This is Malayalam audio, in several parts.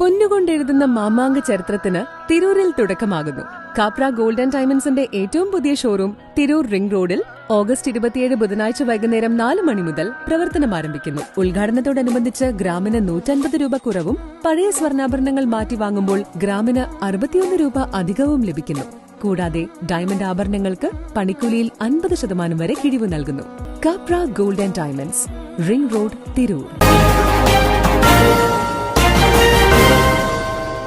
പൊന്നുകൊണ്ടെഴുതുന്ന മാമാങ്ക ചരിത്രത്തിന് തിരൂരിൽ തുടക്കമാകുന്നു. കാപ്ര ഗോൾഡൻ ഡയമണ്ട്സിന്റെ ഏറ്റവും പുതിയ ഷോറൂം തിരൂർ റിംഗ് റോഡിൽ ഓഗസ്റ്റ് ഇരുപത്തിയേഴ് ബുധനാഴ്ച വൈകുന്നേരം നാല് മണി മുതൽ പ്രവർത്തനം ആരംഭിക്കുന്നു. ഉദ്ഘാടനത്തോടനുബന്ധിച്ച് ഗ്രാമിന് നൂറ്റൻപത് രൂപ കുറവും പഴയ സ്വർണാഭരണങ്ങൾ മാറ്റി വാങ്ങുമ്പോൾ ഗ്രാമിന് അറുപത്തിയൊന്ന് രൂപ അധികവും ലഭിക്കുന്നു. കൂടാതെ ഡയമണ്ട് ആഭരണങ്ങൾക്ക് പണിക്കൂലിയിൽ അൻപത് ശതമാനം വരെ കിഴിവ് നൽകുന്നു. Kapra golden diamonds ring road Tirur.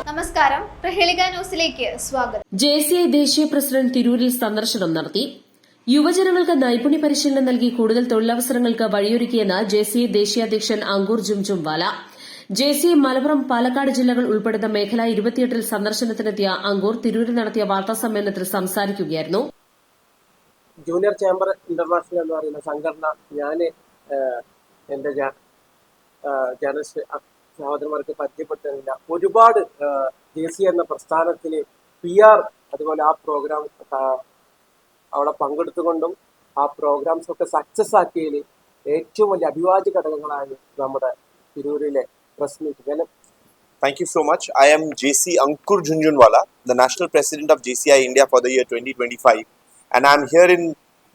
നമസ്കാരം. പ്രഹേളിക ന്യൂസിലേക്ക് സ്വാഗതം. ജെ സി ഐ ദേശീയ പ്രസിഡന്റ് തിരൂരിൽ സന്ദർശനം നടത്തി. യുവജനങ്ങൾക്ക് നൈപുണ്യ പരിശീലനം നൽകി കൂടുതൽ തൊഴിലവസരങ്ങൾക്ക് വഴിയൊരുക്കിയെന്ന് ജെ സി ഐ ദേശീയ അധ്യക്ഷൻ Ankur Jhunjhunwala. J C I Malappuram Palakkad ജില്ലകൾ ഉൾപ്പെടുന്ന മേഖല ഇരുപത്തിയെട്ടിൽ സന്ദർശനത്തിനെത്തിയ അങ്കൂർ തിരൂരിൽ നടത്തിയ വാർത്താ സമ്മേളനത്തിൽ സംസാരിക്കുകയായിരുന്നു. ജൂനിയർ ചേംബർ ഇന്റർനാഷണൽ എന്ന് പറയുന്ന സംഘടന ഞാൻ എന്റെ ജേർണലിസ്റ്റ് സഹോദരന്മാർക്ക് പരിചയപ്പെടുത്തുന്നില്ല ഒരുപാട് ജെ സി എന്ന പ്രസ്ഥാനത്തിന് പി ആർ അതുപോലെ ആ പ്രോഗ്രാം അവിടെ പങ്കെടുത്തുകൊണ്ടും ആ പ്രോഗ്രാംസ് ഒക്കെ സക്സസ് ആക്കിയതിൽ ഏറ്റവും വലിയ അഭിവാജ്യ ഘടകങ്ങളാണ് നമ്മുടെ തിരൂരിലെ press meet I Thank you so much. I am JC Ankur Junjunwala, the National President India for India year the year 2025, and I am here in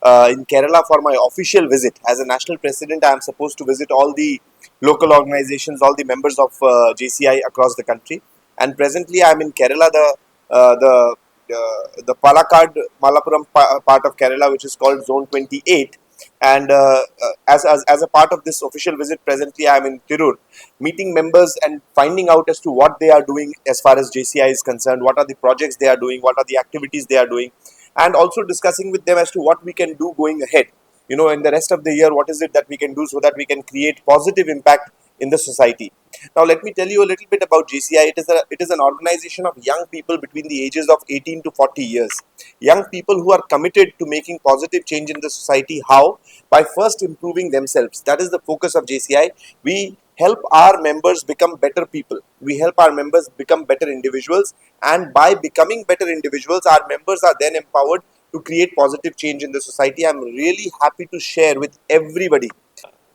uh, in Kerala for my official visit. As a national president, I am supposed to visit all the local organizations, all the members of uh, JCI across the country. And presently, I am in Kerala, the uh, the uh, the Palakkad Malappuram pa- part of Kerala, which is called Zone 28. And uh, uh, as, as as a part of this official visit, presently I am in Tirur, meeting members and finding out as to what they are doing as far as JCI is concerned, what are the projects they are doing, what are the activities they are doing, and also discussing with them as to what we can do going ahead. You know, in the rest of the year, what is it that we can do so that we can create positive impact in the society. Now, let me tell you a little bit about JCI. It is a it is an organization of young people between the ages of 18 to 40 years. Young people who are committed to making positive change in the society. How? By first improving themselves. That is the focus of JCI. We help our members become better people. We help our members become better individuals. And by becoming better individuals, our members are then empowered to create positive change in the society. I'm really happy to share with everybody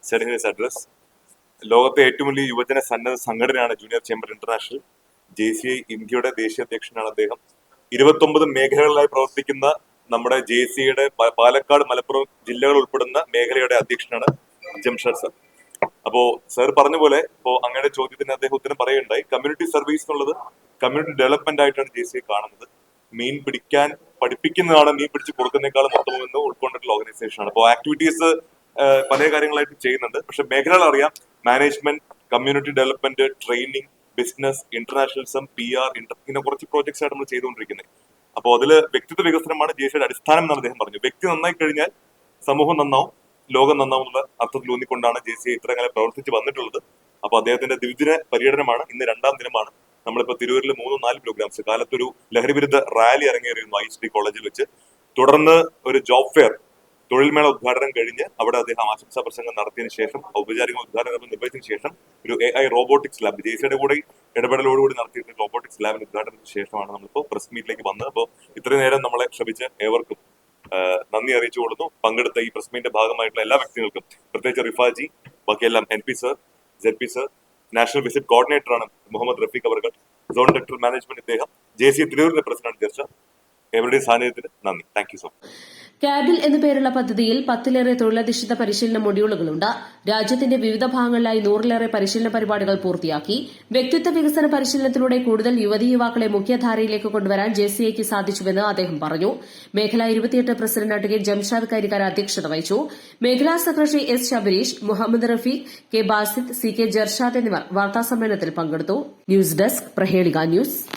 setting this address. ലോകത്തെ ഏറ്റവും വലിയ യുവജന സന്നദ്ധ സംഘടനയാണ് junior chamber international J C I ഇന്ത്യയുടെ ദേശീയ അധ്യക്ഷനാണ് അദ്ദേഹം ഇരുപത്തൊമ്പത് മേഖലകളിലായി പ്രവർത്തിക്കുന്ന നമ്മുടെ ജെ സിയുടെ പാലക്കാട് മലപ്പുറം ജില്ലകൾ ഉൾപ്പെടുന്ന മേഖലയുടെ അധ്യക്ഷനാണ് ജംഷദ് സർ അപ്പോ സർ പറഞ്ഞ പോലെ ഇപ്പോ അങ്ങയുടെ ചോദ്യത്തിന് അദ്ദേഹം ഉത്തരം പറയുകയുണ്ടായി. കമ്മ്യൂണിറ്റി സർവീസ് എന്നുള്ളത് കമ്മ്യൂണിറ്റി ഡെവലപ്മെന്റ് ആയിട്ടാണ് ജെ സി കാണുന്നത്. മീൻ പിടിക്കാൻ പഠിപ്പിക്കുന്നതാണ് മീൻ പിടിച്ച് കൊടുക്കുന്നതിനേക്കാളും ഉത്തമമെന്ന് ഉൾക്കൊണ്ടിട്ടുള്ള ഓർഗനൈസേഷൻ ആണ്. അപ്പോൾ ആക്ടിവിറ്റീസ് പല കാര്യങ്ങളായിട്ട് ചെയ്യുന്നുണ്ട്. പക്ഷെ മേഖലകൾ അറിയാം. Management community development training business internationalism P R inter ഇങ്ങനെ കുറച്ച് പ്രോജക്ട്സ് ആയിട്ട് നമ്മൾ ചെയ്തുകൊണ്ടിരിക്കുന്നത് അപ്പോൾ അതിൽ വ്യക്തിത്വ വികസനമാണ് ജെ സിയുടെ അടിസ്ഥാനം എന്നാണ് അദ്ദേഹം പറഞ്ഞു വ്യക്തി നന്നായി കഴിഞ്ഞാൽ സമൂഹം നന്നാവും. ലോകം നന്നാവും അർത്ഥത്തിൽ ഊന്നിക്കൊണ്ടാണ് ജെ സി ഇത്ര കാലം പ്രവർത്തിച്ച് വന്നിട്ടുള്ളത്. അപ്പൊ അദ്ദേഹത്തിന്റെ ദ്വിദിന പര്യടനമാണ് ഇന്ന് രണ്ടാം ദിനമാണ്. നമ്മളിപ്പോ തിരൂരിൽ മൂന്നും നാല് പ്രോഗ്രാംസ് കാലത്തൊരു ലഹരി വിരുദ്ധ റാലി ഇറങ്ങിയിരുന്നു ഐ ഡി കോളേജിൽ വെച്ച്. തുടർന്ന് ഒരു ജോബ് ഫെയർ തൊഴിൽമേള ഉദ്ഘാടനം കഴിഞ്ഞ് അവിടെ അദ്ദേഹം ആശംസാ പ്രസംഗം നടത്തിയതിനു ശേഷം ഔപചാരിക ഉദ്ഘാടനം നിർവഹിച്ചതിനു ശേഷം ഒരു A I robotics lab J സിയുടെ കൂടെ ഇടപെടലോടുകൂടി നടത്തിയിട്ട് റോബോട്ടിക്സ് ലാബിന്റെ ഉദ്ഘാടനത്തിന് ശേഷമാണ് നമ്മളിപ്പോൾ പ്രസ് മീറ്റിലേക്ക് വന്നത്. അപ്പോൾ ഇത്രയും നേരം നമ്മളെ ക്ഷമിച്ച ഏവർക്കും നന്ദി അറിയിച്ചു കൊടുത്തു പങ്കെടുത്ത ഈ പ്രസ് മീറ്റിന്റെ ഭാഗമായിട്ടുള്ള എല്ലാ വ്യക്തികൾക്കും പ്രത്യേകിച്ച് റിഫാജി ബാക്കിയെല്ലാം N P sir J P sir national visit coordinator ആണ് മുഹമ്മദ് റഫീഖ് അവർകൾ സോൺ ഡയറക്ടർ മാനേജ്മെന്റ് ഇദ്ദേഹം ജെ സി തിരൂരിന്റെ പ്രസിഡന്റ് ജർച്ച എവരുടെയും സാന്നിധ്യത്തിന് നന്ദി. Thank you so much. കാബിൽ എന്നു പേരുള്ള പദ്ധതിയിൽ പത്തിലേറെ തൊഴിലധിഷ്ഠിത പരിശീലന മൊഡ്യൂളുകളുണ്ട്. രാജ്യത്തിന്റെ വിവിധ ഭാഗങ്ങളിലായി നൂറിലേറെ പരിശീലന പരിപാടികൾ പൂർത്തിയാക്കി. വ്യക്തിത്വ വികസന പരിശീലനത്തിലൂടെ കൂടുതൽ യുവതി യുവാക്കളെ മുഖ്യധാരയിലേക്ക് കൊണ്ടുവരാൻ ജെസിഐക്ക് സാധിച്ചുവെന്ന് അദ്ദേഹം പറഞ്ഞു. മേഖല ഇരുപത്തിയെട്ട് പ്രസിഡന്റ് അഡ്വക്കേറ്റ് ജംഷാദ് കരിക്കാർ അധ്യക്ഷത വഹിച്ചു. മേഖലാ secretary S Shabareesh Muhammad Rafeeq K Basid C K Jarshad എന്നിവർ വാർത്താസമ്മേളനത്തിൽ പങ്കെടുത്തു. News desk Prahelika news.